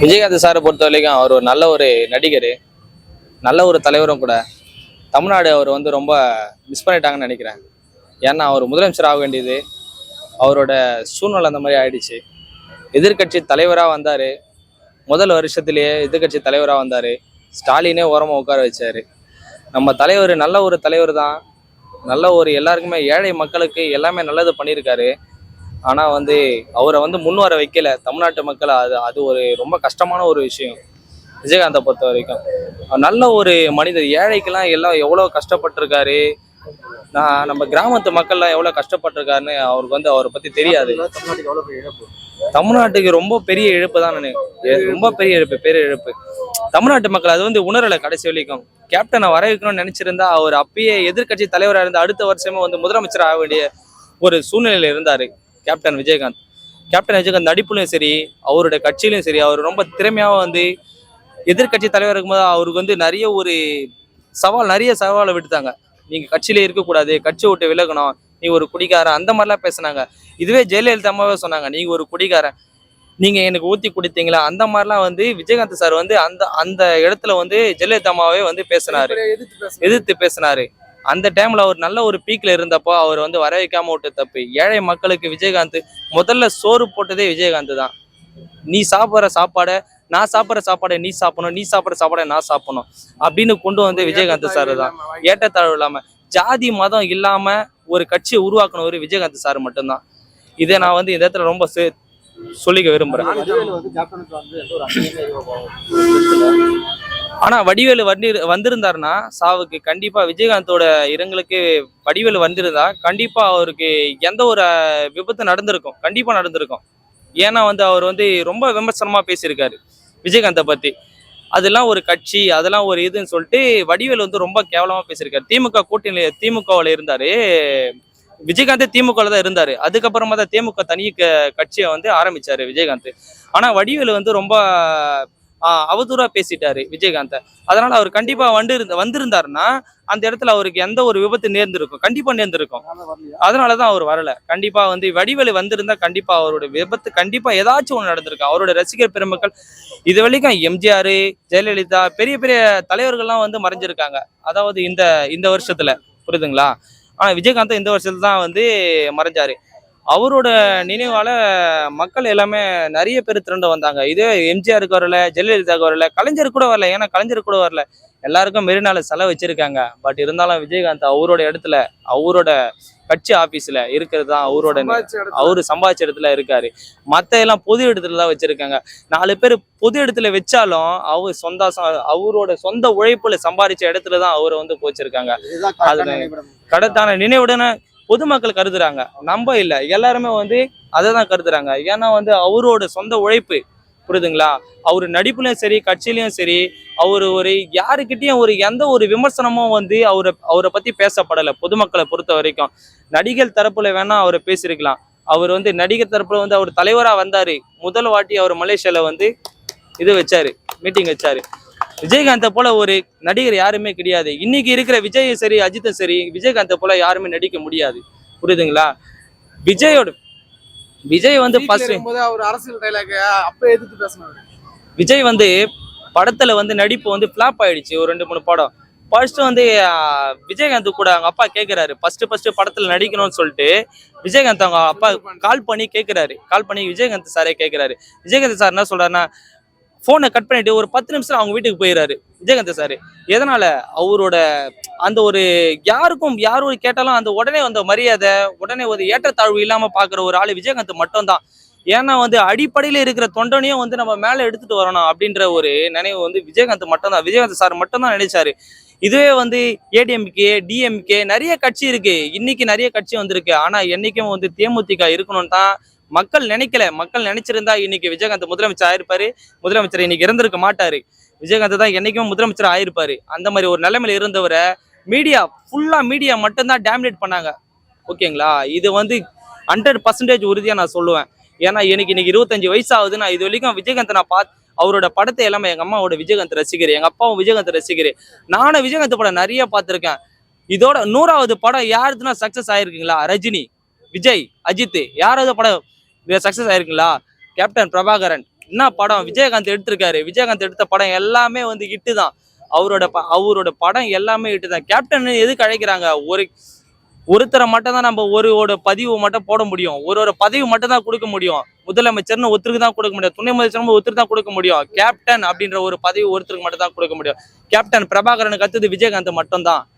விஜயகாந்த் சாரை பொறுத்த வரைக்கும் அவர் ஒரு நல்ல ஒரு நடிகர். நல்ல ஒரு தலைவரும் கூட. தமிழ்நாடு அவர் வந்து ரொம்ப மிஸ் பண்ணிட்டாங்கன்னு நினைக்கிறேன். ஏன்னா அவர் முதலமைச்சர் ஆக வேண்டியது அவரோட சூழ்நிலை அந்த மாதிரி ஆயிடுச்சு. எதிர்க்கட்சி தலைவராக வந்தார். முதல் வருஷத்திலேயே எதிர்க்கட்சி தலைவராக வந்தார். ஸ்டாலினே ஓரமாக உட்கார வச்சார். நம்ம தலைவர் நல்ல ஒரு தலைவர் தான். நல்ல ஒரு எல்லாருக்குமே ஏழை மக்களுக்கு எல்லாமே நல்லது பண்ணியிருக்காரு. ஆனால் வந்து அவரை வந்து முன் வர வைக்கல. தமிழ்நாட்டு மக்கள் அது அது ஒரு ரொம்ப கஷ்டமான ஒரு விஷயம். விஜயகாந்தை பொறுத்த வரைக்கும். நல்ல ஒரு மனிதர். ஏழைக்கெல்லாம் எல்லாம் எவ்வளோ கஷ்டப்பட்டிருக்காரு? நான் நம்ம கிராமத்து மக்கள்லாம் எவ்வளோ கஷ்டப்பட்டிருக்காருன்னு அவருக்கு வந்து அவரை பற்றி தெரியாது. தமிழ்நாட்டுக்கு இழப்பு தமிழ்நாட்டுக்கு ரொம்ப பெரிய இழப்பு தான் நான். ரொம்ப பெரிய இழப்பு பெரிய இழப்பு. தமிழ்நாட்டு மக்கள் அது வந்து உணரலை கடைசி வரைக்கும். கேப்டனை வர வைக்கணும்னு நினைச்சிருந்தா அவர் அப்பயே எதிர்க்கட்சி தலைவராக இருந்தால் அடுத்த வருஷமே வந்து முதலமைச்சர் ஆக வேண்டிய ஒரு சூழ்நிலையில் இருந்தார். கேப்டன் விஜயகாந்த். கேப்டன் விஜயகாந்த் நடிப்புலையும் சரி அவருடைய கட்சியிலையும் சரி அவர் ரொம்ப திறமையாக வந்து எதிர்க்கட்சி தலைவர் இருக்கும்போது அவருக்கு வந்து நிறைய ஒரு சவால் நிறைய சவாலை விடுத்தாங்க நீங்கள் கட்சியிலே இருக்கக்கூடாது கட்சி விட்டு விலகணும் நீ ஒரு குடிகாரன் அந்த மாதிரிலாம் பேசுனாங்க. இதுவே ஜெயலலிதா அம்மாவே சொன்னாங்க நீங்க ஒரு குடிகாரன் நீங்க எனக்கு ஊத்தி குடித்தீங்களா அந்த மாதிரிலாம் வந்து விஜயகாந்த் சார் வந்து அந்த அந்த இடத்துல வந்து ஜெயலலிதா அம்மாவே வந்து பேசினாரு. எதிர்த்து பேசினாரு. அந்த டைம்ல அவர் நல்ல ஒரு பீக்ல இருந்தப்போ அவர் வந்து வர வைக்காம விட்ட தப்பு. ஏழை மக்களுக்கு விஜயகாந்த் முதல்ல சோறு போட்டதே விஜயகாந்த் தான். நீ சாப்பிட்ற சாப்பாடை நான் சாப்பிட்ற சாப்பாடை நீ சாப்பிடணும் நீ சாப்பிட்ற சாப்பாடை நான் சாப்பிடணும் அப்படின்னு கொண்டு வந்து விஜயகாந்த் சார் தான். ஏற்றத்தாழ்வு இல்லாம. ஜாதி மதம் இல்லாம ஒரு கட்சியை உருவாக்கணும் விஜயகாந்த் சார் மட்டும்தான். இதை நான் வந்து இந்த இடத்துல ரொம்ப சே- சொல்லிக்க விரும்புறேன். ஆனா வடிவேலு வந்து வந்திருந்தாருன்னா சாவுக்கு கண்டிப்பா விஜயகாந்தோட இரங்கலுக்கு வடிவேலு வந்திருந்தா கண்டிப்பா அவருக்கு எந்த ஒரு விபத்து நடந்திருக்கும். கண்டிப்பா நடந்திருக்கும். ஏன்னா வந்து அவர் வந்து ரொம்ப விமர்சனமா பேசியிருக்காரு விஜயகாந்தை பத்தி. அதெல்லாம் ஒரு கட்சி அதெல்லாம் ஒரு இதுன்னு சொல்லிட்டு வடிவேலு வந்து ரொம்ப கேவலமா பேசியிருக்காரு. திமுக கூட்டணி திமுகவில் இருந்தாரு. விஜயகாந்த் திமுகவில் தான் இருந்தாரு. அதுக்கப்புறமா தான் திமுக தனி கட்சியை வந்து ஆரம்பிச்சாரு விஜயகாந்த். ஆனா வடிவேலு வந்து ரொம்ப அவதூறா பேசிட்டாரு விஜயகாந்த். அதனால அவர் கண்டிப்பா வந்து வந்திருந்தாருன்னா அந்த இடத்துல அவருக்கு எந்த ஒரு விபத்து நேர்ந்திருக்கும். கண்டிப்பா நேர்ந்திருக்கும். அதனாலதான் அவர் வரல. கண்டிப்பா வந்து வடிவேலு வந்திருந்தா கண்டிப்பா அவரோட விபத்து கண்டிப்பா ஏதாச்சும் ஒன்று நடந்திருக்கும். அவரோட ரசிகர் பெருமக்கள் இது வரைக்கும் எம்ஜிஆர் ஜெயலலிதா பெரிய பெரிய தலைவர்கள்லாம் வந்து மறைஞ்சிருக்காங்க. அதாவது இந்த இந்த வருஷத்துல. புரியுதுங்களா? ஆனா விஜயகாந்த் இந்த வருஷத்துல தான் வந்து மறைஞ்சாரு. அவரோட நினைவால மக்கள் எல்லாமே நிறைய பேர் திரண்டு வந்தாங்க. இதே எம்ஜிஆருக்கு வரல ஜெயலலிதாவுக்கு வரல கலைஞர் கூட வரல. ஏன்னா கலைஞர் கூட வரல. எல்லாருக்கும் மெரினால செலவு வச்சிருக்காங்க. பட் இருந்தாலும் விஜயகாந்த் அவரோட இடத்துல அவரோட கட்சி ஆபீஸ்ல இருக்கிறது தான் அவரோட அவரு சம்பாதிச்ச இடத்துல இருக்காரு. மத்த எல்லாம் பொது இடத்துல தான் வச்சிருக்காங்க. நாலு பேர் பொது இடத்துல வச்சாலும் அவர் சொந்த அவரோட சொந்த உழைப்புல சம்பாதிச்ச இடத்துல தான் அவரை வந்து போச்சிருக்காங்க. நினைவிடம். கடத்தான நினைவுடனே பொதுமக்கள் கருதுறாங்க. நம்ம இல்லை. எல்லாருமே வந்து அதை தான் கருதுறாங்க. ஏன்னா வந்து அவரோட சொந்த உழைப்பு புரியுதுங்களா? அவர் நடிப்புலையும் சரி கட்சியிலையும் சரி அவர் ஒரு யாருக்கிட்டையும் ஒரு எந்த ஒரு விமர்சனமும் வந்து அவரை அவரை பற்றி பேசப்படலை பொதுமக்களை பொறுத்த வரைக்கும். நடிகர் தரப்புல வேணால் அவரை பேசியிருக்கலாம் அவர் வந்து நடிகர் தரப்புல வந்து அவர் தலைவராக வந்தார். முதல் வாட்டி அவர் மலேசியாவில் வந்து இது வச்சார் மீட்டிங் வச்சார். விஜயகாந்தை போல ஒரு நடிகர் யாருமே கிடையாது. இன்னைக்கு இருக்கிற விஜய் சரி அஜித்தும் சரி விஜயகாந்தை போல யாருமே நடிக்க முடியாது. புரியுதுங்களா? விஜயோட விஜய் வந்து அவர் அரசியல் டைலாக் அப்ப எதிர்த்து பேசினாரு. விஜய் வந்து படத்துல வந்து நடிப்பு வந்து ஃபிளாப் ஆயிடுச்சு ஒரு ரெண்டு மூணு படம். ஃபர்ஸ்ட் வந்து விஜயகாந்த் கூட அவங்க அப்பா கேட்கிறாரு ஃபர்ஸ்ட் ஃபர்ஸ்ட் படத்துல நடிக்கணும்னு சொல்லிட்டு விஜயகாந்த் அவங்க அப்பா கால் பண்ணி. கேட்கிறாரு கால் பண்ணி விஜயகாந்த் சாரே கேட்கிறாரு விஜயகாந்த் சார் என்ன சொல்றாருன்னா ஃபோனை கட் பண்ணிட்டு ஒரு பத்து நிமிஷம் அவங்க வீட்டுக்கு போயிடுறாரு. விஜயகாந்த் சார் எதனால? அவரோட அந்த ஒரு யாருக்கும் யாரும் கேட்டாலும் அந்த உடனே வந்த மரியாதை உடனே ஒரு ஏற்றத்தாழ்வு இல்லாம பாக்குற ஒரு ஆளு விஜயகாந்த் மட்டும்தான். ஏன்னா வந்து அடிப்படையில இருக்கிற தொண்டனையும் வந்து நம்ம மேல எடுத்துட்டு வரணும் அப்படின்ற ஒரு நினைவு வந்து விஜயகாந்த் மட்டும்தான். விஜயகாந்த் சார் மட்டும்தான் நினைச்சாரு. இதுவே வந்து ஏடிஎம்கே டிஎம்கே நிறைய கட்சி இருக்கு. இன்னைக்கு நிறைய கட்சி வந்திருக்கு. ஆனா என்னைக்கும் வந்து தேமுதிக இருக்கணும்னு தான் மக்கள் நினைக்கல. மக்கள் நினைச்சிருந்தா இன்னைக்கு விஜயகாந்த் முதலமைச்சர் ஆயிருப்பாரு. முதலமைச்சர் இன்னைக்கு இருந்திருக்க மாட்டாரு. விஜயகாந்த் தான் என்னைக்கும் முதலமைச்சர் ஆயிருப்பாரு. அந்த மாதிரி ஒரு நிலைமையில இருந்தவரை மீடியா ஃபுல்லா மீடியா மட்டும்தான் டேமினேட் பண்ணாங்க. ஓகேங்களா? இது வந்து ஹண்ட்ரட் பர்சன்டேஜ் உறுதியா நான் சொல்லுவேன். ஏன்னா எனக்கு இன்னைக்கு இருபத்தஞ்சு வயசு ஆகுது நான் இது வரைக்கும் விஜயகாந்த் நான் பார்த்து அவரோட படத்தை எல்லாமே எங்க அம்மாவோட விஜயகாந்த் ரசிகர் எங்க அப்பாவும் விஜயகாந்த் ரசிகர். நானும் விஜயகாந்த் படம் நிறைய பார்த்திருக்கேன். இதோட நூறாவது படம் யாருதுன்னா சக்சஸ் ஆயிருக்குங்களா? ரஜினி விஜய் அஜித் யாராவது படம் சக்சஸ் ஆயிருக்குங்களா? கேப்டன் பிரபாகரன். என்ன படம்? விஜயகாந்த் எடுத்திருக்காரு. விஜயகாந்த் எடுத்த படம் எல்லாமே வந்து ஹிட்டு தான். அவரோட அவரோட படம் எல்லாமே ஹிட்டு தான். கேப்டன் எதுக்கு அழைக்கிறாங்க? ஒரு ஒருத்தரை மட்டும் தான் நம்ம ஒரு ஒரு பதிவு மட்டும் போட முடியும். ஒரு ஒரு பதிவு மட்டும் தான் கொடுக்க முடியும். முதலமைச்சர்னு ஒருத்தருக்கு தான் கொடுக்க முடியும். துணை முதலமைச்சர் ஒருத்தர் தான் கொடுக்க முடியும். கேப்டன் அப்படின்ற ஒரு பதவி ஒருத்தருக்கு மட்டும் தான் கொடுக்க முடியும். கேப்டன் பிரபாகரனுக்கு அடுத்தது விஜயகாந்த் மட்டும்தான்.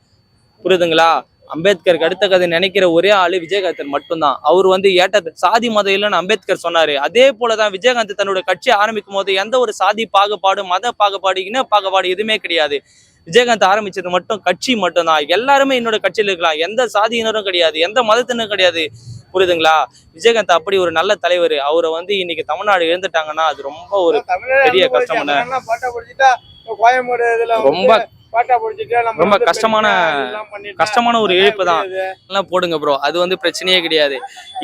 புரியுதுங்களா? அம்பேத்கருக்கு அடுத்த கதை நினைக்கிற ஒரே ஆளு விஜயகாந்தன் மட்டும்தான். அவர் வந்து ஏட்ட சாதி மதம் இல்லைன்னு அம்பேத்கர் சொன்னாரு. அதே போலதான் விஜயகாந்த் தன்னோட கட்சி ஆரம்பிக்கும் போது எந்த ஒரு சாதி பாகுபாடு மத பாகுபாடு இன பாகுபாடு எதுவுமே கிடையாது. விஜயகாந்த் ஆரம்பிச்சது மட்டும் கட்சி மட்டும்தான். எல்லாருமே என்னோட கட்சியில் இருக்கலாம். எந்த சாதியினரும் கிடையாது. எந்த மதத்தினரும் கிடையாது. புரியுதுங்களா? விஜயகாந்த் அப்படி ஒரு நல்ல தலைவர். அவரை வந்து இன்னைக்கு தமிழ்நாடு இழந்துட்டாங்கன்னா அது ரொம்ப ஒரு பெரிய இதுல ரொம்ப ரொம்ப கஷ்டமான கஷ்டமான ஒரு இழப்பு தான். எல்லாம் போடுங்க ப்ரோ அது வந்து பிரச்சனையே கிடையாது.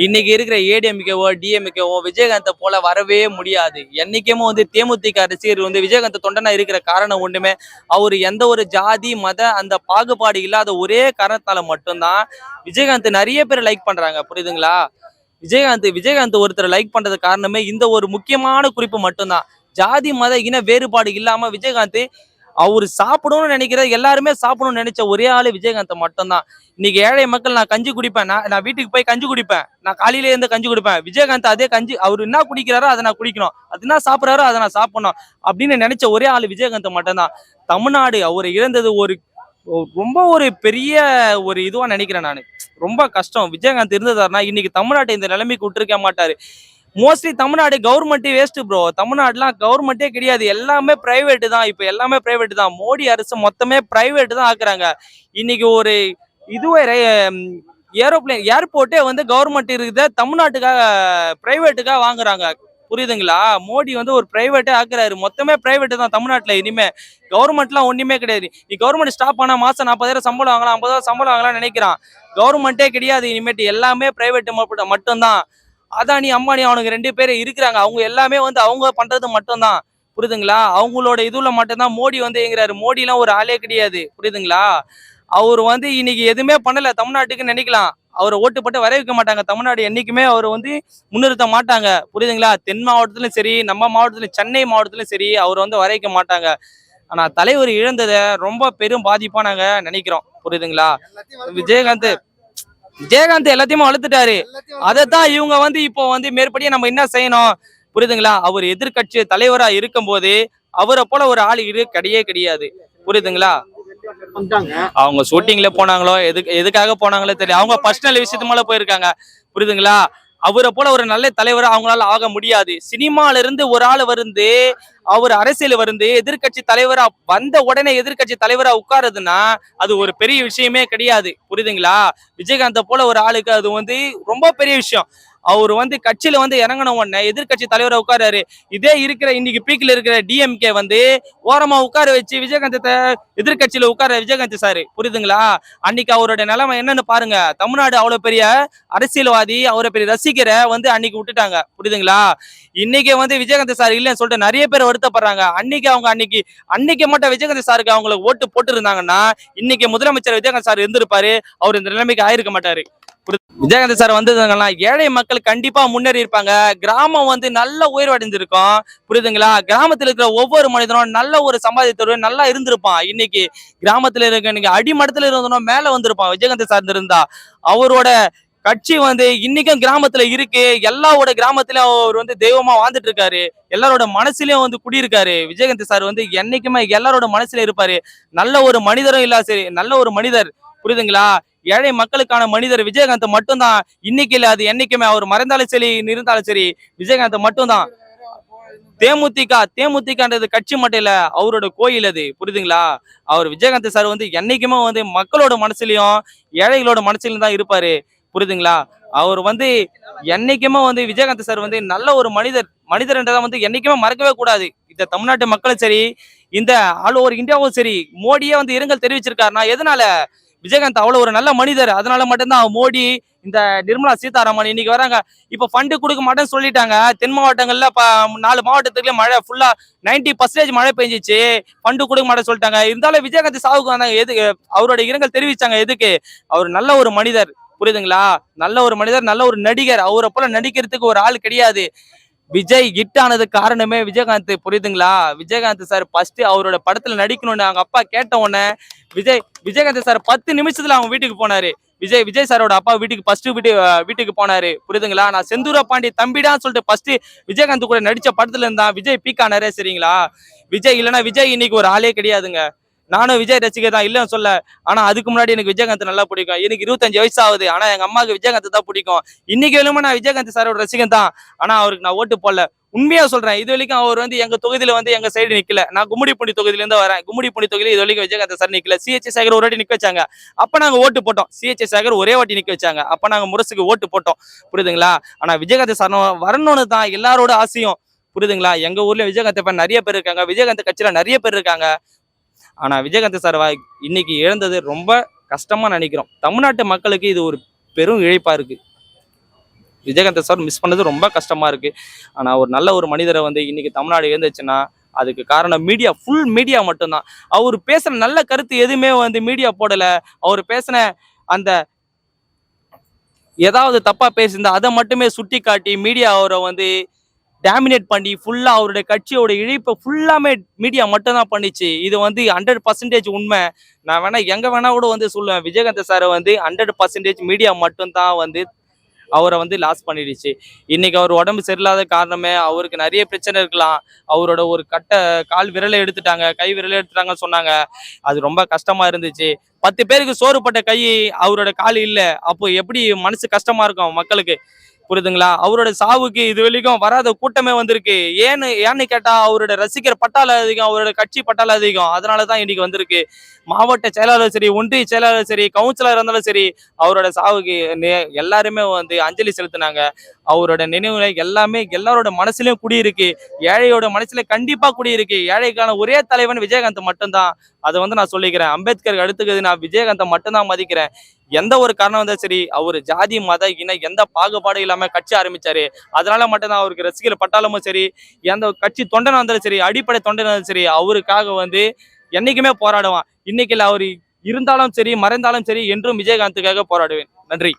இன்னைக்கு இருக்கிற ஏடிஎம்கேவோ டிஎம்கேவோ விஜயகாந்தை போல வரவே முடியாது. என்னைக்குமே வந்து தேமுதிக ரசிகர் வந்து விஜயகாந்த் தொண்டனா இருக்கிற காரணம் ஒண்ணுமே அவர் எந்த ஒரு ஜாதி மத அந்த பாகுபாடு இல்லாத ஒரே காரணத்தால மட்டும்தான் விஜயகாந்த் நிறைய பேர் லைக் பண்றாங்க. புரியுதுங்களா? விஜயகாந்த் விஜயகாந்த் ஒருத்தர் லைக் பண்றது காரணமே இந்த ஒரு முக்கியமான குறிப்பு மட்டும்தான். ஜாதி மத இன வேறுபாடு இல்லாம விஜயகாந்த் அவர் சாப்பிடணும்னு நினைக்கிற எல்லாருமே சாப்பிடணும்னு நினைச்ச ஒரே ஆளு விஜயகாந்த் மட்டும்தான். இன்னைக்கு ஏழை மக்கள் நான் கஞ்சி குடிப்பேன். நான் நான் வீட்டுக்கு போய் கஞ்சி குடிப்பேன். நான் காலையில இருந்து கஞ்சி குடிப்பேன். விஜயகாந்த் அதே கஞ்சி அவர் என்ன குடிக்கிறாரோ அதை நான் குடிக்கணும். அது என்ன சாப்பிட்றாரோ அதை நான் சாப்பிடணும். அப்படின்னு நினைச்ச ஒரே ஆளு விஜயகாந்த் மட்டும்தான். தமிழ்நாடு அவர் இழந்தது ஒரு ஒரு- ரொம்ப ஒரு பெரிய ஒரு இதுவா நினைக்கிறேன் நான். ரொம்ப கஷ்டம். விஜயகாந்த் இருந்ததாருன்னா இன்னைக்கு தமிழ்நாட்டை இந்த நிலைமைக்கு விட்டுருக்க மாட்டாரு. மோஸ்ட்லி தமிழ்நாடு கவர்மெண்ட்டே வேஸ்ட் ப்ரோ தமிழ்நாடுலாம் கவர்மெண்ட்டே கிடையாது. எல்லாமே பிரைவேட்டு தான். இப்போ எல்லாமே பிரைவேட்டு தான். மோடி அரசு மொத்தமே பிரைவேட்டு தான் ஆக்குறாங்க. இன்னைக்கு ஒரு இதுவே ஏரோப்ளேன் ஏர்போர்ட்டே வந்து கவர்மெண்ட் இருக்குத. தமிழ்நாட்டுக்காக பிரைவேட்டுக்காக வாங்குறாங்க. புரியுதுங்களா? மோடி வந்து ஒரு பிரைவேட்டே ஆக்குறாரு. மொத்தமே பிரைவேட்டு தான் தமிழ்நாட்டில் இனிமே. கவர்மெண்ட்லாம் ஒன்றுமே கிடையாது. நீ கவர்மெண்ட் ஸ்டாப் ஆனால் மாதம் நாற்பதாயிரம் சம்பளம் வாங்கலாம் ஐம்பதாயிரம் சம்பளம் வாங்கலாம் நினைக்கிறான். கவர்மெண்ட்டே கிடையாது. இனிமேட்டு எல்லாமே பிரைவேட்டு மட்டும்தான். அதானி அம்பானி அவனுக்கு ரெண்டு பேர் இருக்கிறாங்க. அவங்க எல்லாமே வந்து அவங்க பண்றது மட்டும்தான். புரியுதுங்களா? அவங்களோட இதுல மட்டும்தான் மோடி வந்து எங்கிறாரு மோடிலாம் ஒரு ஆளே கிடையாது. புரியுதுங்களா? அவர் வந்து இன்னைக்கு எதுவுமே பண்ணல. தமிழ்நாட்டுக்கு நினைக்கலாம். அவரை ஓட்டு போட்டு வர வைக்க மாட்டாங்க. தமிழ்நாடு என்னைக்குமே அவர் வந்து முன்னிறுத்த மாட்டாங்க. புரியுதுங்களா? தென் மாவட்டத்திலும் சரி நம்ம மாவட்டத்திலும் சென்னை மாவட்டத்திலும் சரி அவர் வந்து வர வைக்க மாட்டாங்க. ஆனா தலைவர் இழந்ததை ரொம்ப பெரும் பாதிப்பா நாங்க நினைக்கிறோம். புரியுதுங்களா? விஜயகாந்த் ஜெயகாந்த் எல்லாத்தையுமே வளர்த்துட்டாரு அதைத்தான் இவங்க வந்து இப்போ வந்து மேற்படியே நம்ம என்ன செய்யணும்? புரியுதுங்களா? அவர் எதிர்க்கட்சி தலைவரா இருக்கும் போது அவரை போல ஒரு ஆள் இரு கிடையே கிடையாது. புரியுதுங்களா? அவங்க ஷூட்டிங்ல போனாங்களோ? எதுக்கு எதுக்காக போனாங்களோ தெரியல. அவங்க பர்சனல் விஷயத்து மேல போயிருக்காங்க. புரியுதுங்களா? அவரை போல ஒரு நல்ல தலைவரா அவங்களால ஆக முடியாது. சினிமால இருந்து ஒரு ஆள் வந்து அவர் அரசியல் வந்து எதிர்க்கட்சி தலைவரா வந்த உடனே எதிர்க்கட்சி தலைவரா உட்காருதுன்னா அது ஒரு பெரிய விஷயமே கிடையாது. புரியுதுங்களா? விஜயகாந்த போல ஒரு ஆளுக்கு அது வந்து ரொம்ப பெரிய விஷயம். அவர் வந்து கட்சியில வந்து இறங்கின உடனே எதிர்க்கட்சி தலைவரா உட்காராரு இதே இருக்கிற இன்னைக்கு பீக்ல இருக்கிற டிஎம்கே வந்து ஓரமா உட்கார வச்சு விஜயகாந்த் எதிர்கட்சியில உட்கார விஜயகாந்த் சார். புரியுதுங்களா? அன்னைக்கு அவரோட நிலைமை என்னன்னு பாருங்க. தமிழ்நாடு அவ்வளவு பெரிய அரசியல்வாதி அவரை பெரிய ரசிகரை வந்து அன்னைக்கு விட்டுட்டாங்க. புரியுதுங்களா? இன்னைக்கு வந்து விஜயகாந்த் சார் இல்லைன்னு சொல்லிட்டு நிறைய பேர் வருத்தப்படுறாங்க. அன்னைக்கு அவங்க அன்னைக்கு அன்னைக்கு மட்டும் விஜயகாந்த் சாருக்கு அவங்களுக்கு ஓட்டு போட்டு இருந்தாங்கன்னா இன்னைக்கு முதலமைச்சர் விஜயகாந்த் சார் இருந்திருப்பாரு. அவர் இந்த நிலைமைக்கு ஆயிருக்க மாட்டாரு. விஜயகாந்த் சார் வந்ததுங்கன்னா ஏழை மக்கள் கண்டிப்பா முன்னேறி இருப்பாங்க. கிராமம் வந்து நல்ல உயர்வடைஞ்சிருக்கும் புரியுதுங்களா? கிராமத்துல இருக்கிற ஒவ்வொரு மனிதனும் நல்ல ஒரு சம்பாதித்தவர் நல்லா இருந்திருப்பான். இன்னைக்கு கிராமத்துல இருக்க இன்னைக்கு அடிமட்டத்துல இருந்தோம் மேல வந்திருப்பான் விஜயகாந்த் சார் இருந்தா அவரோட கட்சி வந்து இன்னைக்கும் கிராமத்துல இருக்கு. எல்லாரோட கிராமத்திலயும் அவர் வந்து தெய்வமா வாழ்ந்துட்டு இருக்காரு எல்லாரோட மனசுலயும் வந்து குடியிருக்காரு. விஜயகாந்த் சார் வந்து என்னைக்குமே எல்லாரோட மனசுல இருப்பாரு. நல்ல ஒரு மனிதரும் இல்ல சரி நல்ல ஒரு மனிதர். புரியுதுங்களா? ஏழை மக்களுக்கான மனிதர் விஜயகாந்த் மட்டும்தான். இன்னைக்கு இல்ல அது என்னைக்குமே அவர் மறைந்தாலும் சரி இருந்தாலும் சரி விஜயகாந்த் மட்டும்தான். தேமுதிக தேமுதிகன்றது கட்சி மட்டும் இல்ல அவரோட கோயில் அது. புரியுதுங்களா? அவர் விஜயகாந்த் சார் வந்து என்னைக்குமே வந்து மக்களோட மனசுலயும் ஏழைகளோட மனசுலயும் தான் இருப்பாரு. புரியுதுங்களா? அவர் வந்து என்னைக்குமே வந்து விஜயகாந்த் சார் வந்து நல்ல ஒரு மனிதர் மனிதர்ன்றதை வந்து என்னைக்குமே மறக்கவே கூடாது. இந்த தமிழ்நாட்டு மக்களும் சரி இந்த ஆல் ஓவர் இந்தியாவும் சரி மோடியே வந்து இரங்கல் தெரிவிச்சிருக்காருன்னா எதனால விஜயகாந்த் அவ்வளவு ஒரு நல்ல மனிதர். அதனால மட்டும்தான் மோடி இந்த நிர்மலா சீதாராமன் இன்னைக்கு வராங்க. இப்ப ஃபண்டு கொடுக்க மாட்டேன்னு சொல்லிட்டாங்க. தென் மாவட்டங்கள்ல நாலு மாவட்டத்துக்குள்ள மழை ஃபுல்லா 90% பர்சன்டேஜ் மழை பெஞ்சிச்சு. ஃபண்டு கொடுக்க மாட்டேன்னு சொல்லிட்டாங்க. இருந்தாலும் விஜயகாந்த் சாவுக்கு வந்தாங்க. எதுக்கு? அவரோட இரங்கல் தெரிவிச்சாங்க. எதுக்கு? அவர் நல்ல ஒரு மனிதர். புரியுதுங்களா? நல்ல ஒரு மனிதர் நல்ல ஒரு நடிகர். அவரை போல நடிக்கிறதுக்கு ஒரு ஆள் கிடையாது. விஜய் ஹிட் ஆனது காரணமே விஜயகாந்த். புரியுதுங்களா? விஜயகாந்த் சார் ஃபர்ஸ்ட் அவரோட படத்துல நடிக்கணும்னு அவங்க அப்பா கேட்ட உடனே விஜய் விஜயகாந்த் சார் பத்து நிமிஷத்துல அவங்க வீட்டுக்கு போனாரு. விஜய் விஜய் சாரோட அப்பா வீட்டுக்கு ஃபர்ஸ்ட் வீட்டு வீட்டுக்கு போனாரு. புரியுதுங்களா? நான் செந்தூர பாண்டி தம்பிடான்னு சொல்லிட்டு ஃபர்ஸ்ட் விஜயகாந்த் கூட நடிச்ச படத்துல இருந்தான் விஜய் பீக் ஆனாரே சரிங்களா? விஜய் இல்லைன்னா விஜய் இன்னைக்கு ஒரு ஆளே கிடையாதுங்க. நானும் விஜய் ரசிகர் தான் இல்லைன்னு சொல்ல. ஆனா அதுக்கு முன்னாடி எனக்கு விஜயகாந்த் நல்லா பிடிக்கும். எனக்கு இருபத்தஞ்சு வயசு ஆகுது ஆனா எங்க அம்மாவுக்கு விஜயகாந்த் தான் பிடிக்கும். இன்னைக்கு வேணுமா நான் விஜயகாந்த் சாரோட ரசிகன் தான். ஆனா அவருக்கு நான் ஓட்டு போடல. உண்மையா சொல்றேன் இது வரைக்கும் அவர் வந்து எங்க தொகுதியில வந்து எங்க சைடு நிக்கல. நான் கும்மிடிப்பூண்டி தொகுதியிலிருந்து வரேன். கும்மிடிப்பூண்டி தொகுதியில இது வரைக்கும் விஜயகாந்த் சார் நிக்கல. சிஹெச் சேகர் ஒரு வாட்டி நிக்க வச்சாங்க. அப்ப நாங்க ஓட்டு போட்டோம். சிஹெச் சேகர் ஒரே வாட்டி நிக்க வச்சாங்க. அப்ப நாங்க முரசுக்கு ஓட்டு போட்டோம். புரியுதுங்களா? ஆனா விஜயகாந்த் சார் வரணும்னு தான் எல்லாரோட ஆசையும். புரியுதுங்களா? எங்க ஊர்ல விஜயகாந்த் நிறைய பேர் இருக்காங்க. விஜயகாந்த் கட்சியில நிறைய பேர் இருக்காங்க. ஆனால் விஜயகாந்த் சார் இன்னைக்கு இழந்தது ரொம்ப கஷ்டமாக நினைக்கிறோம். தமிழ்நாட்டு மக்களுக்கு இது ஒரு பெரும் இழைப்பாக இருக்கு. விஜயகாந்த் சார் மிஸ் பண்ணது ரொம்ப கஷ்டமாக இருக்கு. ஆனால் ஒரு நல்ல ஒரு மனிதரை வந்து இன்னைக்கு தமிழ்நாடு இருந்துச்சுன்னா அதுக்கு காரணம் மீடியா ஃபுல் மீடியா மட்டும்தான். அவர் பேசுன நல்ல கருத்து எதுவுமே வந்து மீடியா போடலை. அவர் பேசின அந்த ஏதாவது தப்பாக பேசியிருந்தா அதை மட்டுமே சுட்டி காட்டி மீடியா அவரை வந்து டாமினேட் பண்ணி ஃபுல்லாக அவருடைய கட்சியோட இழைப்பை ஃபுல்லாமே மீடியா மட்டும்தான் பண்ணிச்சு. இது வந்து ஹண்ட்ரட் பர்சன்டேஜ் உண்மை. நான் வேணா எங்கே வேணா கூட வந்து சொல்லுவேன். விஜயகாந்த் சாரை வந்து ஹண்ட்ரட் பர்சன்டேஜ் மீடியா மட்டும்தான் வந்து அவரை வந்து லாஸ் பண்ணிடுச்சு. இன்னைக்கு அவர் உடம்பு சரியில்லாத காரணமே அவருக்கு நிறைய பிரச்சனை இருக்கலாம். அவரோட ஒரு கட்டை கால் விரலை எடுத்துட்டாங்க. கை விரலை எடுத்துட்டாங்கன்னு சொன்னாங்க. அது ரொம்ப கஷ்டமா இருந்துச்சு. பத்து பேருக்கு சோறுப்பட்ட கை அவரோட கால் இல்லை. அப்போ எப்படி மனசு கஷ்டமா இருக்கும் மக்களுக்கு? புரியுதுங்களா? அவரோட சாவுக்கு இது வரைக்கும் வராத கூட்டமே வந்திருக்கு. ஏன்னு ஏன்னு கேட்டா அவரோட ரசிகர் பட்டாள அதிகம் அவரோட கட்சி பட்டாள அதிகம். அதனாலதான் இன்னைக்கு வந்திருக்கு. மாவட்ட செயலாளர் சரி ஒன்றிய செயலாளர் சரி கவுன்சிலர் இருந்தாலும் சரி அவரோட சாவுக்கு எல்லாருமே வந்து அஞ்சலி செலுத்தினாங்க. அவரோட நினைவுகளை எல்லாமே எல்லாரோட மனசுலயும் குடியிருக்கு. ஏழையோட மனசுல கண்டிப்பா குடியிருக்கு. ஏழைக்கான ஒரே தலைவன் விஜயகாந்த் மட்டும்தான். அதை வந்து நான் சொல்லிக்கிறேன். அம்பேத்கர் அடுத்துக்குது நான் விஜயகாந்தை மட்டும்தான் மதிக்கிறேன். எந்த ஒரு காரணம் வந்தாலும் சரி அவர் ஜாதி மத இன எந்த பாகுபாடும் இல்லாமல் கட்சி ஆரம்பிச்சாரு. அதனால மட்டும்தான் அவருக்கு ரசிகர் பட்டாளமும் சரி எந்த கட்சி தொண்டனாக இருந்தாலும் சரி அடிப்படை தொண்டனாக இருந்தாலும் சரி அவருக்காக வந்து என்னைக்குமே போராடுவான். இன்னைக்கு அவர் இருந்தாலும் சரி மறைந்தாலும் சரி என்றும் விஜயகாந்துக்காக போராடுவேன். நன்றி.